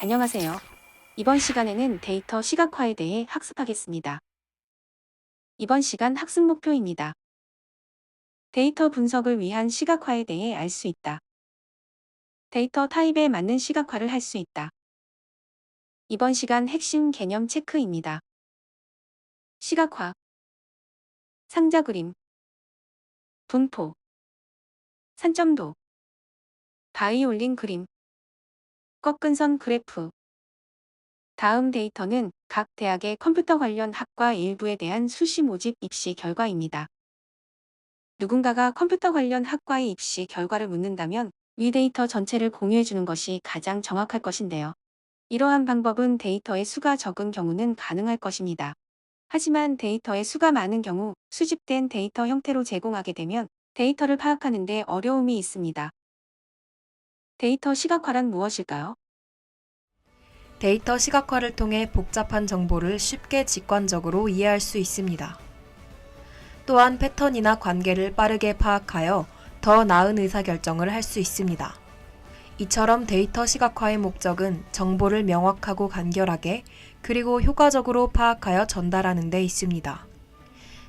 안녕하세요. 이번 시간에는 데이터 시각화에 대해 학습하겠습니다. 이번 시간 학습 목표입니다. 데이터 분석을 위한 시각화에 대해 알 수 있다. 데이터 타입에 맞는 시각화를 할 수 있다. 이번 시간 핵심 개념 체크입니다. 시각화 상자 그림 분포 산점도 바이올린 그림 꺾은 선 그래프 다음 데이터는 각 대학의 컴퓨터 관련 학과 일부에 대한 수시 모집 입시 결과입니다. 누군가가 컴퓨터 관련 학과의 입시 결과를 묻는다면 위 데이터 전체를 공유해 주는 것이 가장 정확할 것인데요. 이러한 방법은 데이터의 수가 적은 경우는 가능할 것입니다. 하지만 데이터의 수가 많은 경우 수집된 데이터 형태로 제공하게 되면 데이터를 파악하는 데 어려움이 있습니다. 데이터 시각화란 무엇일까요? 데이터 시각화를 통해 복잡한 정보를 쉽게 직관적으로 이해할 수 있습니다. 또한 패턴이나 관계를 빠르게 파악하여 더 나은 의사결정을 할 수 있습니다. 이처럼 데이터 시각화의 목적은 정보를 명확하고 간결하게 그리고 효과적으로 파악하여 전달하는 데 있습니다.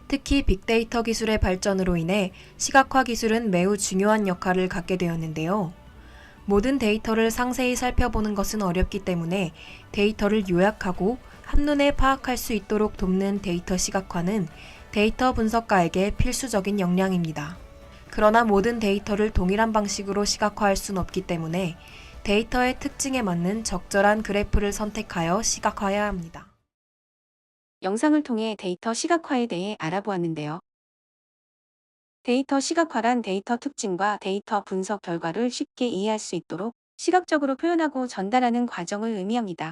특히 빅데이터 기술의 발전으로 인해 시각화 기술은 매우 중요한 역할을 갖게 되었는데요. 모든 데이터를 상세히 살펴보는 것은 어렵기 때문에 데이터를 요약하고 한눈에 파악할 수 있도록 돕는 데이터 시각화는 데이터 분석가에게 필수적인 역량입니다. 그러나 모든 데이터를 동일한 방식으로 시각화할 수는 없기 때문에 데이터의 특징에 맞는 적절한 그래프를 선택하여 시각화해야 합니다. 영상을 통해 데이터 시각화에 대해 알아보았는데요. 데이터 시각화란 데이터 특징과 데이터 분석 결과를 쉽게 이해할 수 있도록 시각적으로 표현하고 전달하는 과정을 의미합니다.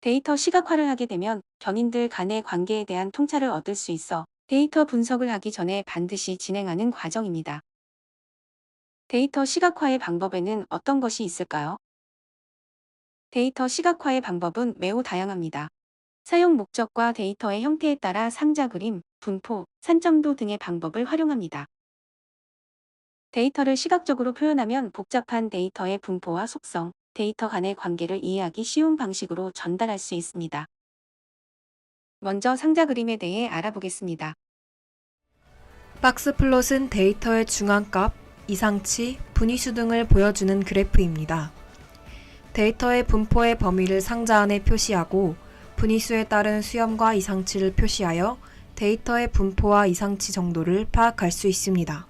데이터 시각화를 하게 되면 견인들 간의 관계에 대한 통찰을 얻을 수 있어 데이터 분석을 하기 전에 반드시 진행하는 과정입니다. 데이터 시각화의 방법에는 어떤 것이 있을까요? 데이터 시각화의 방법은 매우 다양합니다. 사용 목적과 데이터의 형태에 따라 상자 그림, 분포, 산점도 등의 방법을 활용합니다. 데이터를 시각적으로 표현하면 복잡한 데이터의 분포와 속성, 데이터 간의 관계를 이해하기 쉬운 방식으로 전달할 수 있습니다. 먼저 상자 그림에 대해 알아보겠습니다. 박스 플롯은 데이터의 중앙값, 이상치, 분위수 등을 보여주는 그래프입니다. 데이터의 분포의 범위를 상자 안에 표시하고 분위수에 따른 수염과 이상치를 표시하여 데이터의 분포와 이상치 정도를 파악할 수 있습니다.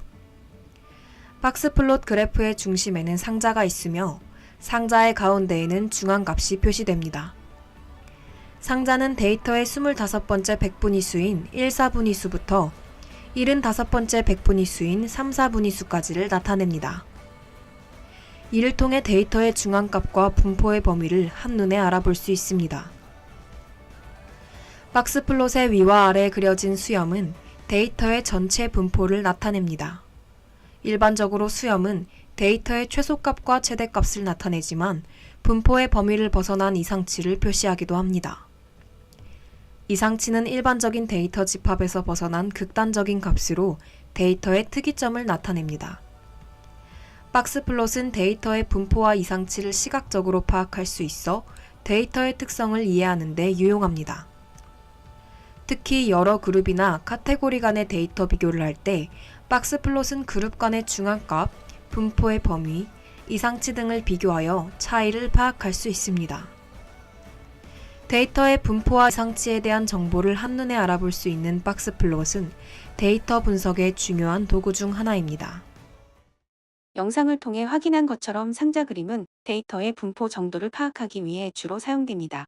박스 플롯 그래프의 중심에는 상자가 있으며 상자의 가운데에는 중앙값이 표시됩니다. 상자는 데이터의 25번째 백분위수인 1사분위수부터 75번째 백분위수인 3사분위수까지를 나타냅니다. 이를 통해 데이터의 중앙값과 분포의 범위를 한눈에 알아볼 수 있습니다. 박스 플롯의 위와 아래에 그려진 수염은 데이터의 전체 분포를 나타냅니다. 일반적으로 수염은 데이터의 최소값과 최대값을 나타내지만 분포의 범위를 벗어난 이상치를 표시하기도 합니다. 이상치는 일반적인 데이터 집합에서 벗어난 극단적인 값으로 데이터의 특이점을 나타냅니다. 박스 플롯은 데이터의 분포와 이상치를 시각적으로 파악할 수 있어 데이터의 특성을 이해하는 데 유용합니다. 특히 여러 그룹이나 카테고리 간의 데이터 비교를 할 때 박스 플롯은 그룹 간의 중앙값, 분포의 범위, 이상치 등을 비교하여 차이를 파악할 수 있습니다. 데이터의 분포와 이상치에 대한 정보를 한눈에 알아볼 수 있는 박스 플롯은 데이터 분석의 중요한 도구 중 하나입니다. 영상을 통해 확인한 것처럼 상자 그림은 데이터의 분포 정도를 파악하기 위해 주로 사용됩니다.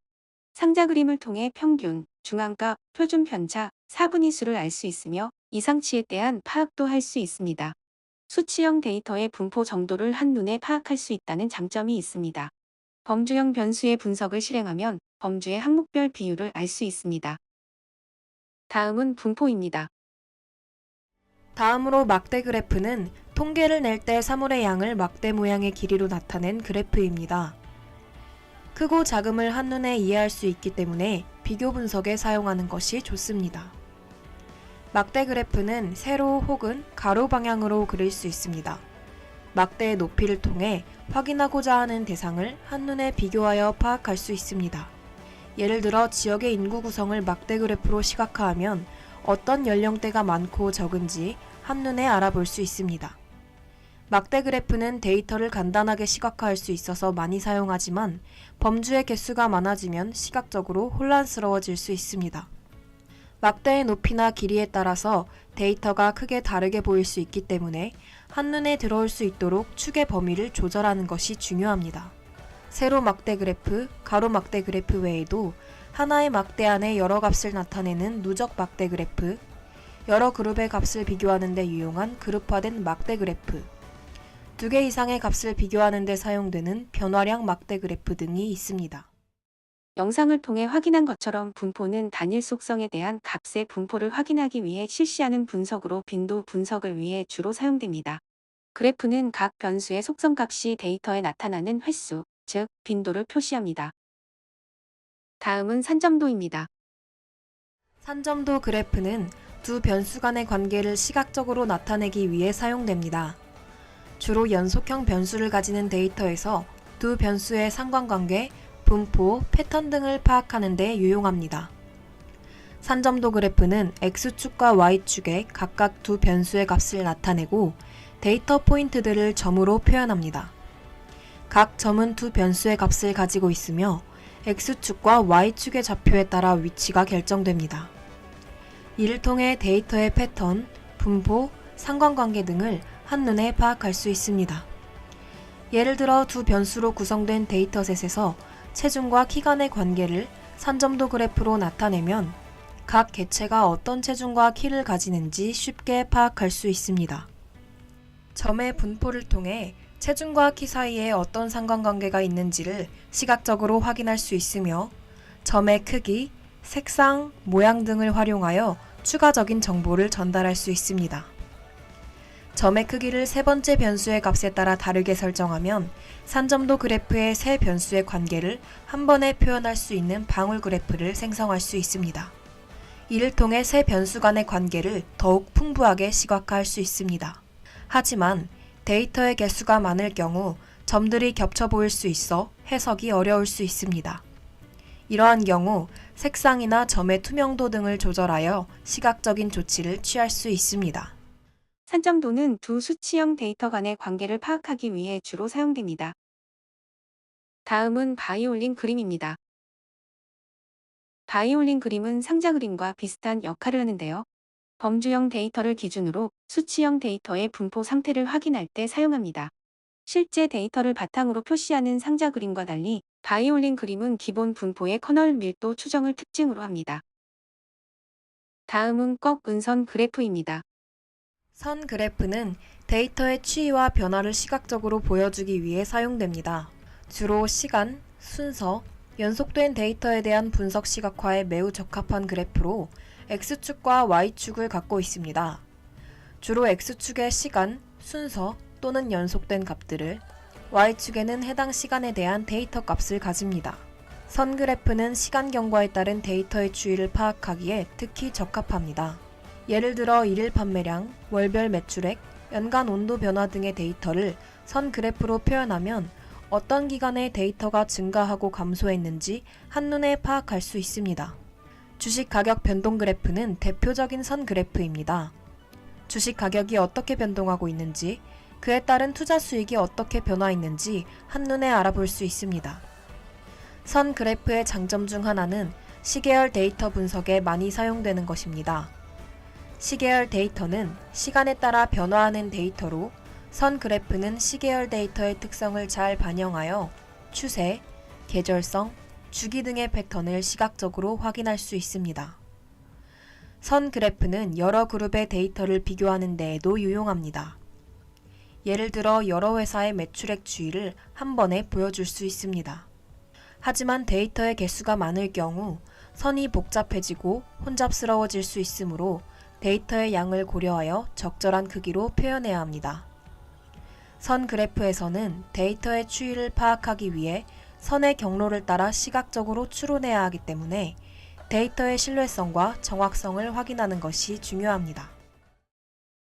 상자 그림을 통해 평균, 중앙값, 표준 편차, 사분위 수를 알 수 있으며 이상치에 대한 파악도 할 수 있습니다. 수치형 데이터의 분포 정도를 한눈에 파악할 수 있다는 장점이 있습니다. 범주형 변수의 분석을 실행하면 범주의 항목별 비율을 알 수 있습니다. 다음은 분포입니다. 다음으로 막대 그래프는 통계를 낼 때 사물의 양을 막대 모양의 길이로 나타낸 그래프입니다. 크고 작음을 한눈에 이해할 수 있기 때문에 비교 분석에 사용하는 것이 좋습니다. 막대 그래프는 세로 혹은 가로 방향으로 그릴 수 있습니다. 막대의 높이를 통해 확인하고자 하는 대상을 한눈에 비교하여 파악할 수 있습니다. 예를 들어 지역의 인구 구성을 막대 그래프로 시각화하면 어떤 연령대가 많고 적은지 한눈에 알아볼 수 있습니다. 막대 그래프는 데이터를 간단하게 시각화할 수 있어서 많이 사용하지만 범주의 개수가 많아지면 시각적으로 혼란스러워질 수 있습니다. 막대의 높이나 길이에 따라서 데이터가 크게 다르게 보일 수 있기 때문에 한눈에 들어올 수 있도록 축의 범위를 조절하는 것이 중요합니다. 세로 막대 그래프, 가로 막대 그래프 외에도 하나의 막대 안에 여러 값을 나타내는 누적 막대 그래프, 여러 그룹의 값을 비교하는 데 유용한 그룹화된 막대 그래프, 두 개 이상의 값을 비교하는 데 사용되는 변화량 막대 그래프 등이 있습니다. 영상을 통해 확인한 것처럼 분포는 단일 속성에 대한 값의 분포를 확인하기 위해 실시하는 분석으로 빈도 분석을 위해 주로 사용됩니다. 그래프는 각 변수의 속성값이 데이터에 나타나는 횟수, 즉 빈도를 표시합니다. 다음은 산점도입니다. 산점도 그래프는 두 변수 간의 관계를 시각적으로 나타내기 위해 사용됩니다. 주로 연속형 변수를 가지는 데이터에서 두 변수의 상관관계, 분포, 패턴 등을 파악하는 데 유용합니다. 산점도 그래프는 x축과 y축에 각각 두 변수의 값을 나타내고 데이터 포인트들을 점으로 표현합니다. 각 점은 두 변수의 값을 가지고 있으며 x축과 y축의 좌표에 따라 위치가 결정됩니다. 이를 통해 데이터의 패턴, 분포, 상관관계 등을 한눈에 파악할 수 있습니다. 예를 들어 두 변수로 구성된 데이터셋에서 체중과 키 간의 관계를 산점도 그래프로 나타내면 각 개체가 어떤 체중과 키를 가지는지 쉽게 파악할 수 있습니다. 점의 분포를 통해 체중과 키 사이에 어떤 상관관계가 있는지를 시각적으로 확인할 수 있으며 점의 크기, 색상, 모양 등을 활용하여 추가적인 정보를 전달할 수 있습니다. 점의 크기를 세 번째 변수의 값에 따라 다르게 설정하면 산점도 그래프의 세 변수의 관계를 한 번에 표현할 수 있는 방울 그래프를 생성할 수 있습니다. 이를 통해 세 변수 간의 관계를 더욱 풍부하게 시각화할 수 있습니다. 하지만 데이터의 개수가 많을 경우 점들이 겹쳐 보일 수 있어 해석이 어려울 수 있습니다. 이러한 경우 색상이나 점의 투명도 등을 조절하여 시각적인 조치를 취할 수 있습니다. 산점도는 두 수치형 데이터 간의 관계를 파악하기 위해 주로 사용됩니다. 다음은 바이올린 그림입니다. 바이올린 그림은 상자 그림과 비슷한 역할을 하는데요. 범주형 데이터를 기준으로 수치형 데이터의 분포 상태를 확인할 때 사용합니다. 실제 데이터를 바탕으로 표시하는 상자 그림과 달리 바이올린 그림은 기본 분포의 커널 밀도 추정을 특징으로 합니다. 다음은 꺾 은선 그래프입니다. 선 그래프는 데이터의 추이와 변화를 시각적으로 보여주기 위해 사용됩니다. 주로 시간, 순서, 연속된 데이터에 대한 분석 시각화에 매우 적합한 그래프로 X축과 Y축을 갖고 있습니다. 주로 X축의 시간, 순서 또는 연속된 값들을 Y축에는 해당 시간에 대한 데이터 값을 가집니다. 선 그래프는 시간 경과에 따른 데이터의 추이를 파악하기에 특히 적합합니다. 예를 들어 일일 판매량, 월별 매출액, 연간 온도 변화 등의 데이터를 선 그래프로 표현하면 어떤 기간에 데이터가 증가하고 감소했는지 한눈에 파악할 수 있습니다. 주식 가격 변동 그래프는 대표적인 선 그래프입니다. 주식 가격이 어떻게 변동하고 있는지, 그에 따른 투자 수익이 어떻게 변화했는지 한눈에 알아볼 수 있습니다. 선 그래프의 장점 중 하나는 시계열 데이터 분석에 많이 사용되는 것입니다. 시계열 데이터는 시간에 따라 변화하는 데이터로 선 그래프는 시계열 데이터의 특성을 잘 반영하여 추세, 계절성, 주기 등의 패턴을 시각적으로 확인할 수 있습니다. 선 그래프는 여러 그룹의 데이터를 비교하는 데에도 유용합니다. 예를 들어 여러 회사의 매출액 추이를 한 번에 보여줄 수 있습니다. 하지만 데이터의 개수가 많을 경우 선이 복잡해지고 혼잡스러워질 수 있으므로 데이터의 양을 고려하여 적절한 크기로 표현해야 합니다. 선 그래프에서는 데이터의 추이를 파악하기 위해 선의 경로를 따라 시각적으로 추론해야 하기 때문에 데이터의 신뢰성과 정확성을 확인하는 것이 중요합니다.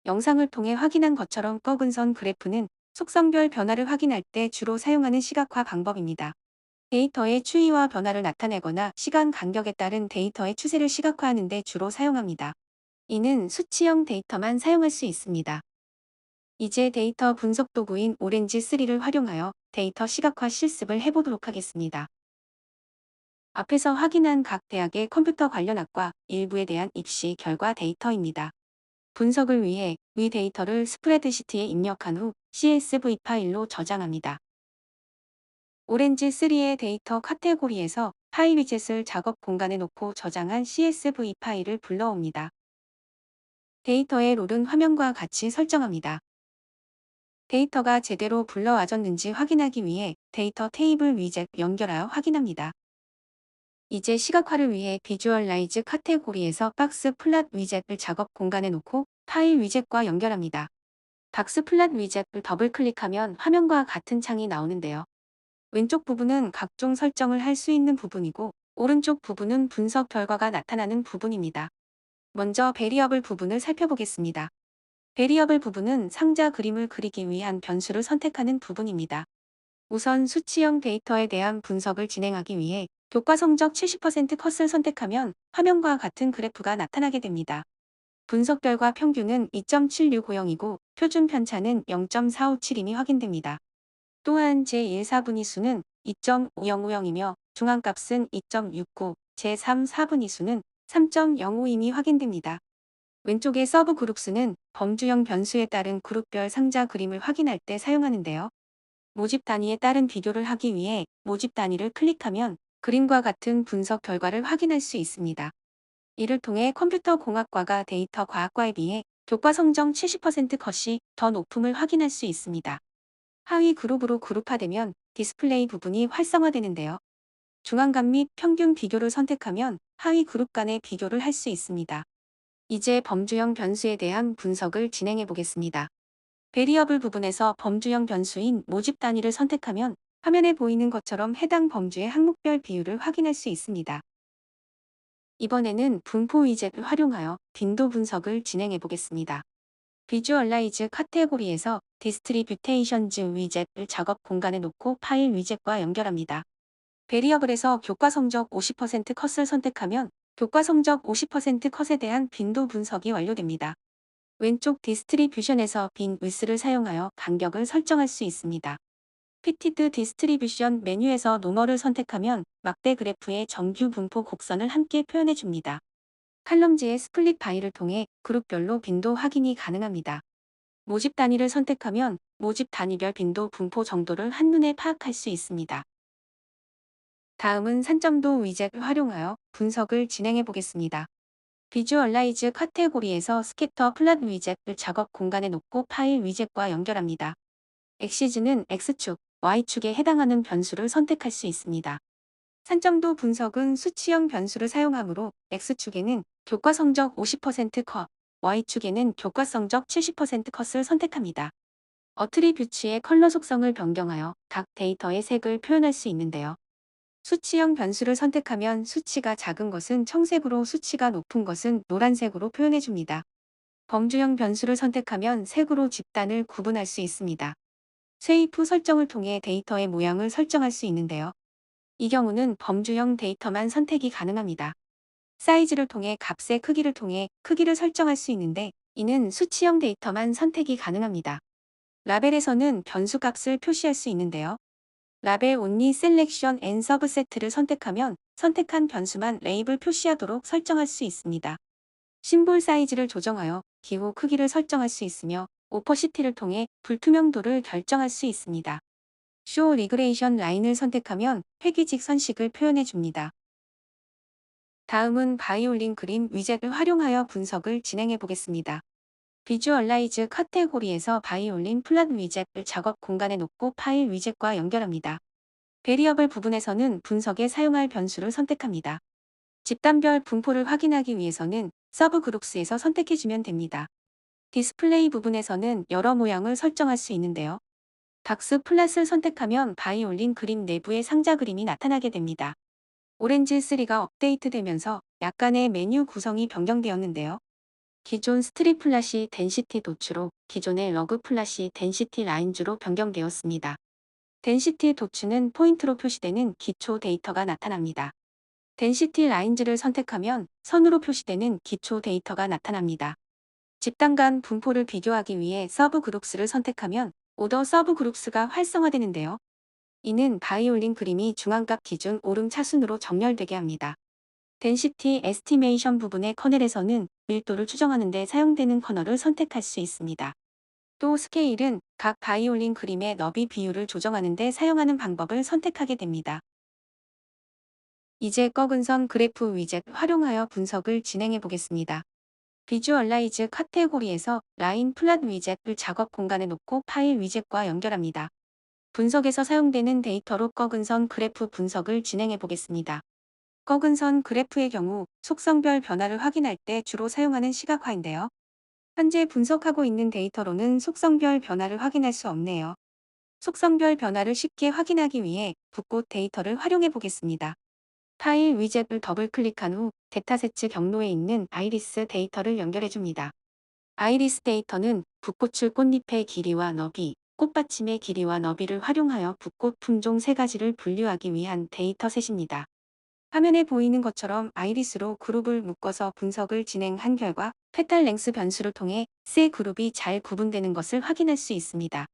영상을 통해 확인한 것처럼 꺾은 선 그래프는 속성별 변화를 확인할 때 주로 사용하는 시각화 방법입니다. 데이터의 추이와 변화를 나타내거나 시간 간격에 따른 데이터의 추세를 시각화하는 데 주로 사용합니다. 이는 수치형 데이터만 사용할 수 있습니다. 이제 데이터 분석 도구인 오렌지3를 활용하여 데이터 시각화 실습을 해보도록 하겠습니다. 앞에서 확인한 각 대학의 컴퓨터 관련 학과 일부에 대한 입시 결과 데이터입니다. 분석을 위해 위 데이터를 스프레드시트에 입력한 후 CSV 파일로 저장합니다. 오렌지3의 데이터 카테고리에서 파일 위젯을 작업 공간에 놓고 저장한 CSV 파일을 불러옵니다. 데이터의 롤은 화면과 같이 설정합니다. 데이터가 제대로 불러와졌는지 확인하기 위해 데이터 테이블 위젯 연결하여 확인합니다. 이제 시각화를 위해 비주얼라이즈 카테고리에서 박스 플랫 위젯을 작업 공간에 놓고 파일 위젯과 연결합니다. 박스 플랫 위젯을 더블 클릭하면 화면과 같은 창이 나오는데요. 왼쪽 부분은 각종 설정을 할 수 있는 부분이고 오른쪽 부분은 분석 결과가 나타나는 부분입니다. 먼저 베리어블 부분을 살펴보겠습니다. 베리어블 부분은 상자 그림을 그리기 위한 변수를 선택하는 부분입니다. 우선 수치형 데이터에 대한 분석을 진행하기 위해 교과 성적 70% 컷을 선택하면 화면과 같은 그래프가 나타나게 됩니다. 분석 결과 평균은 2.7650이고 표준 편차는 0.457임이 확인됩니다. 또한 제1사분위수는 2.5050이며 중앙값은 2.69, 제3사분위수는 3.05임이 확인됩니다. 왼쪽의 서브 그룹 수는 범주형 변수에 따른 그룹별 상자 그림을 확인할 때 사용하는데요. 모집 단위에 따른 비교를 하기 위해 모집 단위를 클릭하면 그림과 같은 분석 결과를 확인할 수 있습니다. 이를 통해 컴퓨터 공학과가 데이터 과학과에 비해 교과 성적 70% 컷이 더 높음을 확인할 수 있습니다. 하위 그룹으로 그룹화되면 디스플레이 부분이 활성화되는데요. 중앙값 및 평균 비교를 선택하면 하위 그룹 간의 비교를 할 수 있습니다. 이제 범주형 변수에 대한 분석을 진행해 보겠습니다. 베리어블 부분에서 범주형 변수인 모집 단위를 선택하면 화면에 보이는 것처럼 해당 범주의 항목별 비율을 확인할 수 있습니다. 이번에는 분포 위젯을 활용하여 빈도 분석을 진행해 보겠습니다. 비주얼라이즈 카테고리에서 디스트리뷰테이션즈 위젯을 작업 공간에 놓고 파일 위젯과 연결합니다. 베리어블에서 교과 성적 50% 컷을 선택하면 교과 성적 50% 컷에 대한 빈도 분석이 완료됩니다. 왼쪽 디스트리뷰션에서 빈 위스를 사용하여 간격을 설정할 수 있습니다. 피티드 디스트리뷰션 메뉴에서 노멀을 선택하면 막대 그래프의 정규 분포 곡선을 함께 표현해 줍니다. 칼럼지의 스플릿 바이를 통해 그룹별로 빈도 확인이 가능합니다. 모집 단위를 선택하면 모집 단위별 빈도 분포 정도를 한눈에 파악할 수 있습니다. 다음은 산점도 위젯을 활용하여 분석을 진행해 보겠습니다. 비주얼라이즈 카테고리에서 스캐터 플랫 위젯을 작업 공간에 놓고 파일 위젯과 연결합니다. 엑시즈는 X축, Y축에 해당하는 변수를 선택할 수 있습니다. 산점도 분석은 수치형 변수를 사용하므로 X축에는 교과 성적 50% 컷, Y축에는 교과 성적 70% 컷을 선택합니다. 어트리뷰츠의 컬러 속성을 변경하여 각 데이터의 색을 표현할 수 있는데요. 수치형 변수를 선택하면 수치가 작은 것은 청색으로 수치가 높은 것은 노란색으로 표현해 줍니다. 범주형 변수를 선택하면 색으로 집단을 구분할 수 있습니다. 쉐이프 설정을 통해 데이터의 모양을 설정할 수 있는데요. 이 경우는 범주형 데이터만 선택이 가능합니다. 사이즈를 통해 값의 크기를 통해 크기를 설정할 수 있는데 이는 수치형 데이터만 선택이 가능합니다. 라벨에서는 변수 값을 표시할 수 있는데요. 라벨 온리 셀렉션 앤 서브세트를 선택하면 선택한 변수만 레이블 표시하도록 설정할 수 있습니다. 심볼 사이즈를 조정하여 기호 크기를 설정할 수 있으며 오퍼시티를 통해 불투명도를 결정할 수 있습니다. 쇼 리그레이션 라인을 선택하면 회귀직 선식을 표현해 줍니다. 다음은 바이올린 그림 위젯을 활용하여 분석을 진행해 보겠습니다. 비주얼라이즈 카테고리에서 바이올린 플랫 위젯을 작업 공간에 놓고 파일 위젯과 연결합니다. 베리어블 부분에서는 분석에 사용할 변수를 선택합니다. 집단별 분포를 확인하기 위해서는 서브 그룹스에서 선택해주면 됩니다. 디스플레이 부분에서는 여러 모양을 설정할 수 있는데요. 박스 플랫을 선택하면 바이올린 그림 내부의 상자 그림이 나타나게 됩니다. 오렌지 3가 업데이트되면서 약간의 메뉴 구성이 변경되었는데요. 기존 스트릿 플랫이 덴시티 도추로 기존의 러그 플랫이 덴시티 라인주로 변경되었습니다. 덴시티 도추는 포인트로 표시되는 기초 데이터가 나타납니다. 덴시티 라인즈를 선택하면 선으로 표시되는 기초 데이터가 나타납니다. 집단 간 분포를 비교하기 위해 서브 그룹스를 선택하면 오더 서브 그룹스가 활성화되는데요. 이는 바이올린 그림이 중앙각 기준 오름 차순으로 정렬되게 합니다. 덴시티 에스티메이션 부분의 커넬에서는 밀도를 추정하는 데 사용되는 커널을 선택할 수 있습니다. 또 스케일은 각 바이올린 그림의 너비 비율을 조정하는 데 사용하는 방법을 선택하게 됩니다. 이제 꺼근선 그래프 위젯 활용하여 분석을 진행해 보겠습니다. 비주얼라이즈 카테고리에서 라인 플랫 위젯을 작업 공간에 놓고 파일 위젯과 연결합니다. 분석에서 사용되는 데이터로 꺼근선 그래프 분석을 진행해 보겠습니다. 꺼근선 그래프의 경우 속성별 변화를 확인할 때 주로 사용하는 시각화인데요. 현재 분석하고 있는 데이터로는 속성별 변화를 확인할 수 없네요. 속성별 변화를 쉽게 확인하기 위해 붓꽃 데이터를 활용해 보겠습니다. 파일 위젯을 더블 클릭한 후 데타세츠 경로에 있는 아이리스 데이터를 연결해 줍니다. 아이리스 데이터는 붓꽃을 꽃잎의 길이와 너비, 꽃받침의 길이와 너비를 활용하여 붓꽃 품종 세 가지를 분류하기 위한 데이터셋입니다. 화면에 보이는 것처럼 아이리스로 그룹을 묶어서 분석을 진행한 결과 페탈 랭스 변수를 통해 세 그룹이 잘 구분되는 것을 확인할 수 있습니다.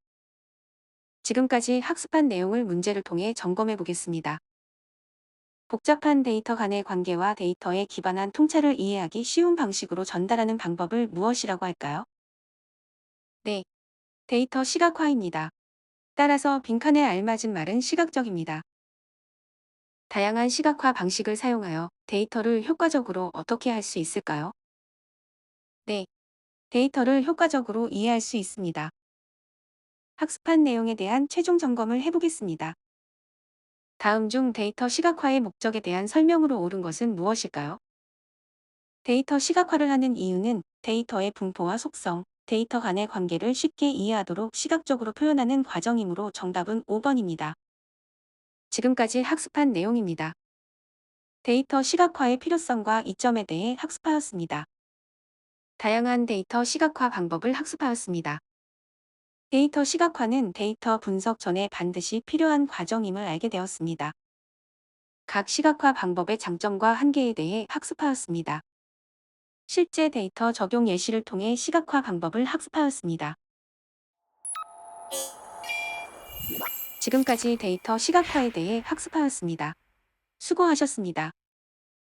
지금까지 학습한 내용을 문제를 통해 점검해 보겠습니다. 복잡한 데이터 간의 관계와 데이터에 기반한 통찰을 이해하기 쉬운 방식으로 전달하는 방법을 무엇이라고 할까요? 네, 데이터 시각화입니다. 따라서 빈칸에 알맞은 말은 시각적입니다. 다양한 시각화 방식을 사용하여 데이터를 효과적으로 어떻게 할 수 있을까요? 네, 데이터를 효과적으로 이해할 수 있습니다. 학습한 내용에 대한 최종 점검을 해보겠습니다. 다음 중 데이터 시각화의 목적에 대한 설명으로 옳은 것은 무엇일까요? 데이터 시각화를 하는 이유는 데이터의 분포와 속성, 데이터 간의 관계를 쉽게 이해하도록 시각적으로 표현하는 과정이므로 정답은 5번입니다. 지금까지 학습한 내용입니다. 데이터 시각화의 필요성과 이점에 대해 학습하였습니다. 다양한 데이터 시각화 방법을 학습하였습니다. 데이터 시각화는 데이터 분석 전에 반드시 필요한 과정임을 알게 되었습니다. 각 시각화 방법의 장점과 한계에 대해 학습하였습니다. 실제 데이터 적용 예시를 통해 시각화 방법을 학습하였습니다. 지금까지 데이터 시각화에 대해 학습하였습니다. 수고하셨습니다.